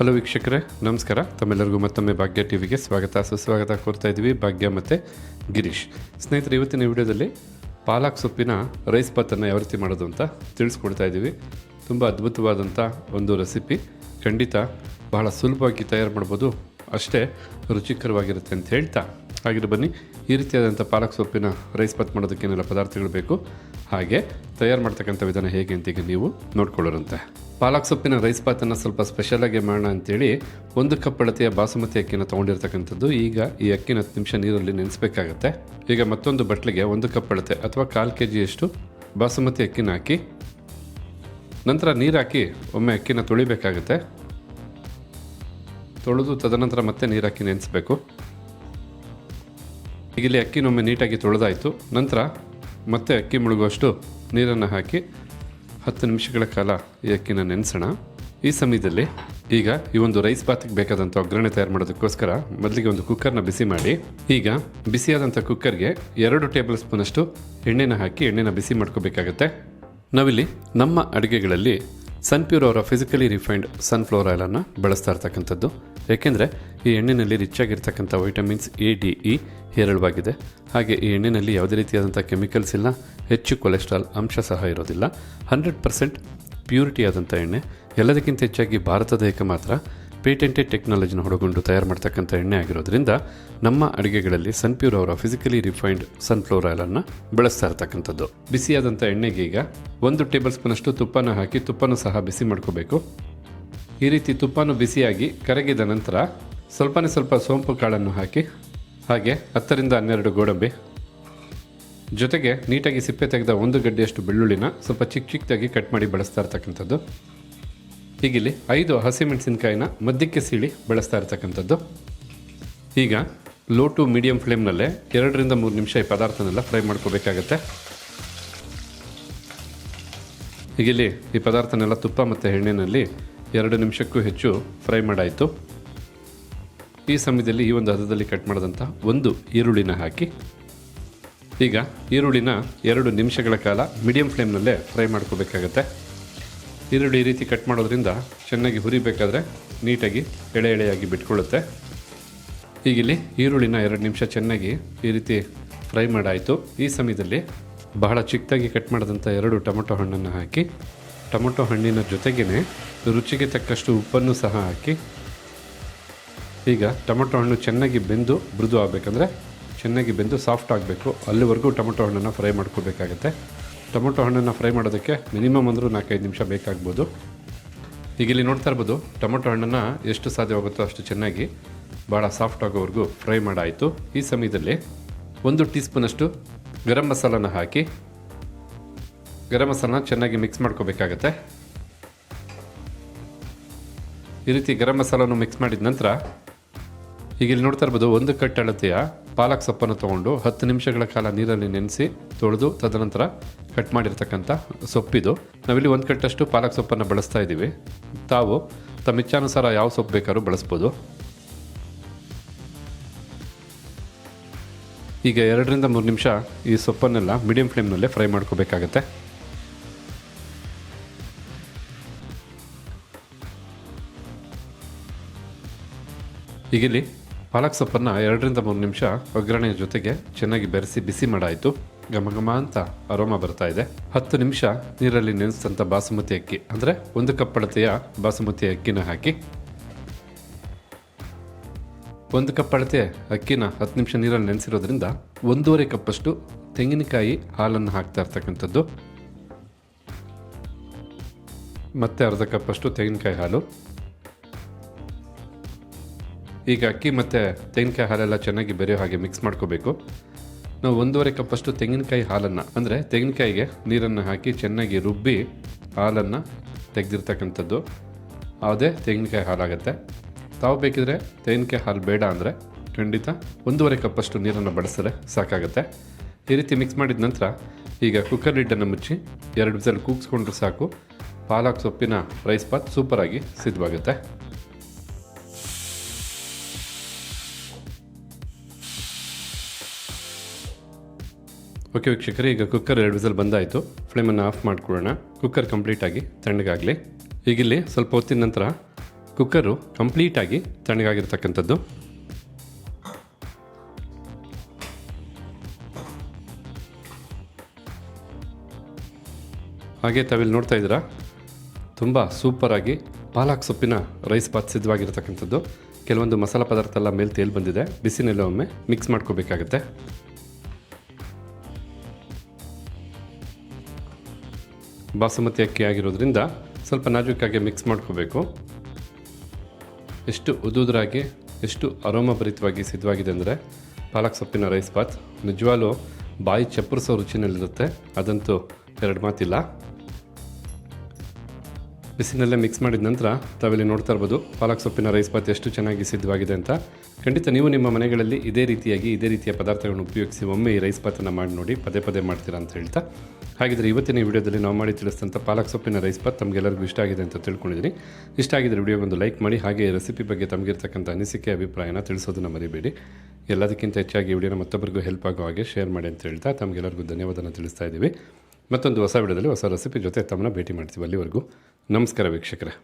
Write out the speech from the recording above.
Hello ವೀಕ್ಷಕರೇ, ನಮಸ್ಕಾರ. ತಮ್ಮೆಲ್ಲರಿಗೂ ಮತ್ತೊಮ್ಮೆ ಭಾಗ್ಯ ಟಿ ವಿಗೆ ಸ್ವಾಗತ. ಸುಸ್ವಾಗತ ಕೋರ್ತಾ ಇದ್ದೀವಿ ಭಾಗ್ಯ ಮತ್ತು ಗಿರೀಶ್. ಸ್ನೇಹಿತರೆ, ಇವತ್ತಿನ ವಿಡಿಯೋದಲ್ಲಿ ಪಾಲಕ್ ಸೊಪ್ಪಿನ ರೈಸ್ ಪಾತನ್ನು ಯಾವ ರೀತಿ ಮಾಡೋದು ಅಂತ ತಿಳಿಸ್ಕೊಡ್ತಾ ಇದ್ದೀವಿ. ತುಂಬ ಅದ್ಭುತವಾದಂಥ ಒಂದು ರೆಸಿಪಿ. ಖಂಡಿತ ಬಹಳ ಸುಲಭವಾಗಿ ತಯಾರು ಮಾಡ್ಬೋದು. ಅಷ್ಟೇ ರುಚಿಕರವಾಗಿರುತ್ತೆ ಅಂತ ಹೇಳ್ತಾ. ಹಾಗೆ ಬನ್ನಿ, ಈ ರೀತಿಯಾದಂಥ ಪಾಲಕ್ ಸೊಪ್ಪಿನ ರೈಸ್ ಪಾತ್ ಮಾಡೋದಕ್ಕೆ ಏನೆಲ್ಲ ಪದಾರ್ಥಗಳು ಬೇಕು? ಹಾಗೆ ತಯಾರು ಮಾಡ್ತಕ್ಕಂಥ ವಿಧಾನ ಹೇಗೆ ಅಂತ ಈಗ ನೀವು ನೋಡ್ಕೊಳ್ಳೋರಂತೆ. ಪಾಲಕ್ ಸೊಪ್ಪಿನ ರೈಸ್ ಪಾತನ್ನು ಸ್ವಲ್ಪ ಸ್ಪೆಷಲಾಗಿ ಮಾಡೋಣ ಅಂತೇಳಿ ಒಂದು ಕಪ್ ಅಳತೆಯ ಬಾಸುಮತಿ ಅಕ್ಕಿನ ತೊಗೊಂಡಿರ್ತಕ್ಕಂಥದ್ದು. ಈಗ ಈ ಅಕ್ಕಿನ ಹತ್ತು ನಿಮಿಷ ನೀರಲ್ಲಿ ನೆನೆಸ್ಬೇಕಾಗತ್ತೆ. ಈಗ ಮತ್ತೊಂದು ಬಟ್ಲಿಗೆ ಒಂದು ಕಪ್ ಅಳತೆ ಅಥವಾ ಕಾಲು ಕೆ ಜಿಯಷ್ಟು ಬಾಸುಮತಿ ಅಕ್ಕಿನ ಹಾಕಿ, ನಂತರ ನೀರು ಹಾಕಿ ಒಮ್ಮೆ ಅಕ್ಕಿನ ತೊಳಿಬೇಕಾಗತ್ತೆ. ತೊಳೆದು ತದನಂತರ ಮತ್ತೆ ನೀರು ಹಾಕಿ ನೆನೆಸ್ಬೇಕು. ಈಗಿಲ್ಲಿ ಅಕ್ಕಿನೊಮ್ಮೆ ನೀಟಾಗಿ ತೊಳೆದಾಯಿತು. ನಂತರ ಮತ್ತೆ ಅಕ್ಕಿ ಮುಳುಗುವಷ್ಟು ನೀರನ್ನು ಹಾಕಿ ಹತ್ತು ನಿಮಿಷಗಳ ಕಾಲ ಈ ಅಕ್ಕಿನ ನೆನೆಸೋಣ. ಈ ಸಮಯದಲ್ಲಿ ಈಗ ಈ ಒಂದು ರೈಸ್ ಬಾತಿಗೆ ಬೇಕಾದಂಥ ಒಗ್ಗರಣೆ ತಯಾರು ಮಾಡೋದಕ್ಕೋಸ್ಕರ ಮೊದಲಿಗೆ ಒಂದು ಕುಕ್ಕರ್ನ ಬಿಸಿ ಮಾಡಿ, ಈಗ ಬಿಸಿಯಾದಂಥ ಕುಕ್ಕರ್ಗೆ ಎರಡು ಟೇಬಲ್ ಸ್ಪೂನಷ್ಟು ಎಣ್ಣೆನ ಹಾಕಿ ಎಣ್ಣೆನ ಬಿಸಿ ಮಾಡ್ಕೋಬೇಕಾಗತ್ತೆ. ನಾವಿಲ್ಲಿ ನಮ್ಮ ಅಡುಗೆಗಳಲ್ಲಿ ಸನ್ಪ್ಯೂರ್ ಅವರ ಫಿಸಿಕಲಿ ರಿಫೈನ್ಡ್ ಸನ್ಫ್ಲವರ್ ಆಯಿಲನ್ನು ಬಳಸ್ತಾ ಇರ್ತಕ್ಕಂಥದ್ದು. ಏಕೆಂದರೆ ಈ ಎಣ್ಣೆಯಲ್ಲಿ ರಿಚ್ ಆಗಿರ್ತಕ್ಕಂಥ ವೈಟಮಿನ್ಸ್ ಎ, ಡಿ, ಇ ಹೇರಳವಾಗಿದೆ. ಹಾಗೆ ಈ ಎಣ್ಣೆಯಲ್ಲಿ ಯಾವುದೇ ರೀತಿಯಾದಂಥ ಕೆಮಿಕಲ್ಸ್ ಇಲ್ಲ, ಹೆಚ್ಚು ಕೊಲೆಸ್ಟ್ರಾಲ್ ಅಂಶ ಸಹ ಇರೋದಿಲ್ಲ. ಹಂಡ್ರೆಡ್ ಪರ್ಸೆಂಟ್ ಪ್ಯೂರಿಟಿ ಆದಂಥ ಎಣ್ಣೆ. ಎಲ್ಲದಕ್ಕಿಂತ ಹೆಚ್ಚಾಗಿ ಭಾರತ ದೇಹಕ್ಕೆ ಮಾತ್ರ ಪೇಟೆಂಟೆಡ್ ಟೆಕ್ನಾಲಜಿನ ಹೊಡಗೊಂಡು ತಯಾರು ಮಾಡ್ತಕ್ಕಂಥ ಎಣ್ಣೆ ಆಗಿರೋದ್ರಿಂದ ನಮ್ಮ ಅಡುಗೆಗಳಲ್ಲಿ ಸನ್ಪ್ಯೂರ್ ಅವರ ಫಿಸಿಕಲಿ ರಿಫೈನ್ಡ್ ಸನ್ಫ್ಲವರ್ ಆಯಿಲನ್ನು ಬಳಸ್ತಾ ಇರ್ತಕ್ಕಂಥದ್ದು. ಬಿಸಿಯಾದಂಥ ಎಣ್ಣೆಗೆ ಈಗ ಒಂದು ಟೇಬಲ್ ಸ್ಪೂನಷ್ಟು ತುಪ್ಪನ ಹಾಕಿ ತುಪ್ಪನೂ ಸಹ ಬಿಸಿ ಮಾಡ್ಕೋಬೇಕು. ಈ ರೀತಿ ತುಪ್ಪನೂ ಬಿಸಿಯಾಗಿ ಕರಗಿದ ನಂತರ ಸ್ವಲ್ಪನೇ ಸ್ವಲ್ಪ ಸೋಂಪು ಕಾಳನ್ನು ಹಾಕಿ, ಹಾಗೆ ಹತ್ತರಿಂದ ಹನ್ನೆರಡು ಗೋಡಂಬಿ. ಜೊತೆಗೆ ನೀಟಾಗಿ ಸಿಪ್ಪೆ ತೆಗೆದ ಒಂದು ಗಡ್ಡೆಯಷ್ಟು ಬೆಳ್ಳುಳ್ಳಿನ ಸ್ವಲ್ಪ ಚಿಕ್ಕ ಚಿಕ್ಕದಾಗಿ ಕಟ್ ಮಾಡಿ ಬಳಸ್ತಾ ಇರ್ತಕ್ಕಂಥದ್ದು. ಹೀಗಿಲ್ಲಿ ಐದು ಹಸಿಮೆಣಸಿನಕಾಯಿನ ಮಧ್ಯಕ್ಕೆ ಸೀಳಿ ಬಳಸ್ತಾ ಇರ್ತಕ್ಕಂಥದ್ದು. ಈಗ ಲೋ ಟು ಮೀಡಿಯಂ ಫ್ಲೇಮ್ನಲ್ಲೇ ಎರಡರಿಂದ ಮೂರು ನಿಮಿಷ ಈ ಪದಾರ್ಥನೆಲ್ಲ ಫ್ರೈ ಮಾಡ್ಕೋಬೇಕಾಗತ್ತೆ. ಹೀಗಿಲ್ಲಿ ಈ ಪದಾರ್ಥನೆಲ್ಲ ತುಪ್ಪ ಮತ್ತು ಎಣ್ಣೆಯಲ್ಲಿ ಎರಡು ನಿಮಿಷಕ್ಕೂ ಹೆಚ್ಚು ಫ್ರೈ ಮಾಡಾಯಿತು. ಈ ಸಮಯದಲ್ಲಿ ಈ ಒಂದು ಹದದಲ್ಲಿ ಕಟ್ ಮಾಡಿದಂಥ ಒಂದು ಈರುಳ್ಳಿನ ಹಾಕಿ, ಈಗ ಈರುಳ್ಳಿನ ಎರಡು ನಿಮಿಷಗಳ ಕಾಲ ಮೀಡಿಯಂ ಫ್ಲೇಮ್ನಲ್ಲೇ ಫ್ರೈ ಮಾಡ್ಕೋಬೇಕಾಗತ್ತೆ. ಈರುಳ್ಳಿ ಈ ರೀತಿ ಕಟ್ ಮಾಡೋದ್ರಿಂದ ಚೆನ್ನಾಗಿ ಹುರಿಬೇಕಾದ್ರೆ ನೀಟಾಗಿ ಎಳೆ ಎಳೆಯಾಗಿ ಬಿಟ್ಕೊಳ್ಳುತ್ತೆ. ಈಗಿಲ್ಲಿ ಈರುಳ್ಳಿನ ಎರಡು ನಿಮಿಷ ಚೆನ್ನಾಗಿ ಈ ರೀತಿ ಫ್ರೈ ಮಾಡಾಯಿತು. ಈ ಸಮಯದಲ್ಲಿ ಬಹಳ ಚಿಕ್ಕದಾಗಿ ಕಟ್ ಮಾಡಿದಂಥ ಎರಡು ಟೊಮೊಟೊ ಹಣ್ಣನ್ನು ಹಾಕಿ, ಟೊಮೊಟೊ ಹಣ್ಣಿನ ಜೊತೆಗೇ ರುಚಿಗೆ ತಕ್ಕಷ್ಟು ಉಪ್ಪನ್ನು ಸಹ ಹಾಕಿ ಈಗ ಟೊಮೆಟೊ ಹಣ್ಣು ಚೆನ್ನಾಗಿ ಬೆಂದು ಮೃದು ಆಗಬೇಕಂದ್ರೆ ಚೆನ್ನಾಗಿ ಬೆಂದು ಸಾಫ್ಟ್ ಆಗಬೇಕು. ಅಲ್ಲಿವರೆಗೂ ಟೊಮೆಟೊ ಹಣ್ಣನ್ನು ಫ್ರೈ ಮಾಡ್ಕೋಬೇಕಾಗತ್ತೆ ಟೊಮೆಟೊ ಹಣ್ಣನ್ನು ಫ್ರೈ ಮಾಡೋದಕ್ಕೆ ಮಿನಿಮಮ್ ಅಂದರೂ ನಾಲ್ಕೈದು ನಿಮಿಷ ಬೇಕಾಗ್ಬೋದು. ಈಗ ಇಲ್ಲಿ ನೋಡ್ತಾ ಇರ್ಬೋದು, ಟೊಮೆಟೊ ಹಣ್ಣನ್ನು ಎಷ್ಟು ಸಾಧ್ಯವಾಗುತ್ತೋ ಅಷ್ಟು ಚೆನ್ನಾಗಿ ಭಾಳ ಸಾಫ್ಟ್ ಆಗೋವರೆಗೂ ಫ್ರೈ ಮಾಡಾಯಿತು. ಈ ಸಮಯದಲ್ಲಿ ಒಂದು ಟೀ ಸ್ಪೂನಷ್ಟು ಗರಂ ಮಸಾಲನ ಹಾಕಿ, ಗರಂ ಮಸಾಲನ ಚೆನ್ನಾಗಿ ಮಿಕ್ಸ್ ಮಾಡ್ಕೋಬೇಕಾಗತ್ತೆ. ಈ ರೀತಿ ಗರಂ ಮಸಾಲನ್ನು ಮಿಕ್ಸ್ ಮಾಡಿದ ನಂತರ ಈಗ ಇಲ್ಲಿ ನೋಡ್ತಾ ಇರ್ಬೋದು, ಒಂದು ಕಟ್ ಅಳತೆಯ ಪಾಲಕ್ ಸೊಪ್ಪನ್ನು ತೊಗೊಂಡು ಹತ್ತು ನಿಮಿಷಗಳ ಕಾಲ ನೀರಲ್ಲಿ ನೆನೆಸಿ ತೊಳೆದು ತದನಂತರ ಕಟ್ ಮಾಡಿರ್ತಕ್ಕಂಥ ಸೊಪ್ಪಿದು. ನಾವಿಲ್ಲಿ ಒಂದು ಕಟ್ಟಷ್ಟು ಪಾಲಕ್ ಸೊಪ್ಪನ್ನು ಬಳಸ್ತಾ ಇದ್ದೀವಿ. ತಾವು ತಮ್ಮ ಇಚ್ಛಾನುಸಾರ ಯಾವ ಸೊಪ್ಪು ಬೇಕಾದ್ರೂ ಬಳಸ್ಬೋದು. ಈಗ ಎರಡರಿಂದ ಮೂರು ನಿಮಿಷ ಈ ಸೊಪ್ಪನ್ನೆಲ್ಲ ಮೀಡಿಯಂ ಫ್ಲೇಮ್ನಲ್ಲೇ ಫ್ರೈ ಮಾಡ್ಕೋಬೇಕಾಗತ್ತೆ. ಈಗಿಲ್ಲಿ ಪಾಲಕ್ ಸೊಪ್ಪನ್ನು ಎರಡರಿಂದ ಮೂರು ನಿಮಿಷ ಒಗ್ಗರಣೆಯ ಜೊತೆಗೆ ಚೆನ್ನಾಗಿ ಬೆರೆಸಿ ಬಿಸಿ ಮಾಡಾಯಿತು. ಘಮ ಘಮ ಅಂತ ಅರೋಮ ಬರ್ತಾ ಇದೆ. ಹತ್ತು ನಿಮಿಷ ನೀರಲ್ಲಿ ನೆನೆಸಿದಂಥ ಬಾಸುಮತಿ ಅಕ್ಕಿ, ಅಂದರೆ ಒಂದು ಕಪ್ ಅಳತೆಯ ಬಾಸುಮತಿ ಅಕ್ಕಿನ ಹಾಕಿ. ಒಂದು ಕಪ್ ಅಳತೆ ಅಕ್ಕಿನ ಹತ್ತು ನಿಮಿಷ ನೀರಲ್ಲಿ ನೆನೆಸಿರೋದ್ರಿಂದ ಒಂದೂವರೆ ಕಪ್ಪಷ್ಟು ತೆಂಗಿನಕಾಯಿ ಹಾಲನ್ನು ಹಾಕ್ತಾ ಇರ್ತಕ್ಕಂಥದ್ದು. ಮತ್ತೆ ಅರ್ಧ ಕಪ್ಪಷ್ಟು ತೆಂಗಿನಕಾಯಿ ಹಾಲು. ಈಗ ಅಕ್ಕಿ ಮತ್ತು ತೆಂಗಿನಕಾಯಿ ಹಾಲೆಲ್ಲ ಚೆನ್ನಾಗಿ ಬೆರೆಯೋ ಹಾಗೆ ಮಿಕ್ಸ್ ಮಾಡ್ಕೋಬೇಕು. ನಾವು ಒಂದೂವರೆ ಕಪ್ಪಷ್ಟು ತೆಂಗಿನಕಾಯಿ ಹಾಲನ್ನು, ಅಂದರೆ ತೆಂಗಿನಕಾಯಿಗೆ ನೀರನ್ನು ಹಾಕಿ ಚೆನ್ನಾಗಿ ರುಬ್ಬಿ ಹಾಲನ್ನು ತೆಗೆದಿರ್ತಕ್ಕಂಥದ್ದು. ಅದೇ ತೆಂಗಿನಕಾಯಿ ಹಾಲಾಗುತ್ತೆ. ತಾವು ಬೇಕಿದ್ರೆ ತೆಂಗಿನಕಾಯಿ ಹಾಲು ಬೇಡ ಅಂದರೆ ಖಂಡಿತ ಒಂದೂವರೆ ಕಪ್ಪಷ್ಟು ನೀರನ್ನು ಬಳಸಿದ್ರೆ ಸಾಕಾಗುತ್ತೆ. ಈ ರೀತಿ ಮಿಕ್ಸ್ ಮಾಡಿದ ನಂತರ ಈಗ ಕುಕ್ಕರ್ ಲಿಡ್ಡನ್ನು ಮುಚ್ಚಿ ಎರಡು ವಿಸಲ್ ಕೂಗಿಸ್ಕೊಂಡ್ರೆ ಸಾಕು. ಪಾಲಕ್ ಸೊಪ್ಪಿನ ರೈಸ್ ಪಾತ್ ಸೂಪರಾಗಿ ಸಿದ್ಧವಾಗುತ್ತೆ. ಓಕೆ ವೀಕ್ಷಕರೇ, ಈಗ ಕುಕ್ಕರ್ ಎರಡು ವಿಸಲ್ ಬಂದಾಯಿತು. ಫ್ಲೇಮನ್ನು ಆಫ್ ಮಾಡಿಕೊಳ್ಳೋಣ. ಕುಕ್ಕರ್ ಕಂಪ್ಲೀಟಾಗಿ ತಣ್ಣಗಾಗಲಿ. ಈಗಿಲ್ಲಿ ಸ್ವಲ್ಪ ಹೊತ್ತಿನ ನಂತರ ಕುಕ್ಕರು ಕಂಪ್ಲೀಟಾಗಿ ತಣ್ಣಗಾಗಿರ್ತಕ್ಕಂಥದ್ದು. ಹಾಗೆ ತಾವಿಲ್ಲಿ ನೋಡ್ತಾ ಇದ್ದೀರಾ? ತುಂಬ ಸೂಪರಾಗಿ ಪಾಲಕ್ ಸೊಪ್ಪಿನ ರೈಸ್ ಬಾತ್ ಸಿದ್ಧವಾಗಿರ್ತಕ್ಕಂಥದ್ದು. ಕೆಲವೊಂದು ಮಸಾಲೆ ಪದಾರ್ಥ ಎಲ್ಲ ಮೇಲೆ ತೇಲ್ ಬಂದಿದೆ. ಬಿಸಿನೆಲ್ಲ ಒಮ್ಮೆ ಮಿಕ್ಸ್ ಮಾಡ್ಕೋಬೇಕಾಗತ್ತೆ. ಬಾಸುಮತಿ ಅಕ್ಕಿ ಆಗಿರೋದ್ರಿಂದ ಸ್ವಲ್ಪ ನಾಜೂಕಾಗಿ ಮಿಕ್ಸ್ ಮಾಡ್ಕೋಬೇಕು. ಎಷ್ಟು ಉದುದ್ರಾಗಿ, ಎಷ್ಟು ಅರೋಮಭರಿತವಾಗಿ ಸಿದ್ಧವಾಗಿದೆ ಅಂದರೆ ಪಾಲಕ್ ಸೊಪ್ಪಿನ ರೈಸ್ ಬಾತ್ ನಿಜವಾಗ್ಲೂ ಬಾಯಿ ಚಪ್ಪರಿಸೋ ರುಚಿನಲ್ಲಿರುತ್ತೆ. ಅದಂತೂ ಎರಡು ಮಾತಿಲ್ಲ. ಬಿಸಿನಲ್ಲೇ ಮಿಕ್ಸ್ ಮಾಡಿದ ನಂತರ ತಾವಿಲ್ಲಿ ನೋಡ್ತಾ ಇರ್ಬೋದು ಪಾಲಕ್ ಸೊಪ್ಪಿನ ರೈಸ್ ಬಾತ್ ಎಷ್ಟು ಚೆನ್ನಾಗಿ ಸಿದ್ಧವಾಗಿದೆ ಅಂತ. ಖಂಡಿತ ನೀವು ನಿಮ್ಮ ಮನೆಗಳಲ್ಲಿ ಇದೇ ರೀತಿಯಾಗಿ ಇದೇ ರೀತಿಯ ಪದಾರ್ಥಗಳನ್ನು ಉಪಯೋಗಿಸಿ ಒಮ್ಮೆ ಈ ರೈಸ್ ಪಾತನ್ನು ಮಾಡಿ ನೋಡಿ, ಪದೇ ಪದೇ ಮಾಡ್ತೀರಾ ಅಂತ ಹೇಳ್ತಾ. ಹಾಗಿದ್ರೆ ಇವತ್ತಿನ ಈ ವಿಡಿಯೋದಲ್ಲಿ ನಾವು ಮಾಡಿ ತಿಳಿಸಿದಂಥ ಪಾಲಕ್ ಸೊಪ್ಪಿನ ರೈಸ್ ಪಾತ್ ತಮಗೆಲ್ಲರಿಗೂ ಇಷ್ಟ ಆಗಿದೆ ಅಂತ ತಿಳ್ಕೊಂಡಿದ್ದೀನಿ ಇಷ್ಟ ಆಗಿದ್ರೆ ವಿಡಿಯೋ ಒಂದು ಲೈಕ್ ಮಾಡಿ, ಹಾಗೆ ರೆಸಿಪಿ ಬಗ್ಗೆ ತಮಗಿರ್ತಕ್ಕಂಥ ಅನಿಸಿಕೆ, ಅಭಿಪ್ರಾಯನ ತಿಳಿಸೋದನ್ನು ಮರಿಬೇಡಿ. ಎಲ್ಲದಕ್ಕಿಂತ ಹೆಚ್ಚಾಗಿ ವಿಡಿಯೋನ ಮತ್ತೊಬ್ಬರಿಗೂ ಹೆಲ್ಪ್ ಆಗೋ ಹಾಗೆ ಶೇರ್ ಮಾಡಿ ಅಂತ ಹೇಳ್ತಾ ತಮಗೆಲ್ಲರಿಗೂ ಧನ್ಯವಾದನ ತಿಳಿಸ್ತಾ ಇದ್ದೀವಿ. ಮತ್ತೊಂದು ಹೊಸ ವಿಡಿಯೋದಲ್ಲಿ ಹೊಸ ರೆಸಿಪಿ ಜೊತೆ ತಮ್ಮನ್ನ ಭೇಟಿ ಮಾಡ್ತೀವಿ ಅಲ್ಲಿವರೆಗೂ. ನಮಸ್ಕಾರ ವೀಕ್ಷಕರೇ.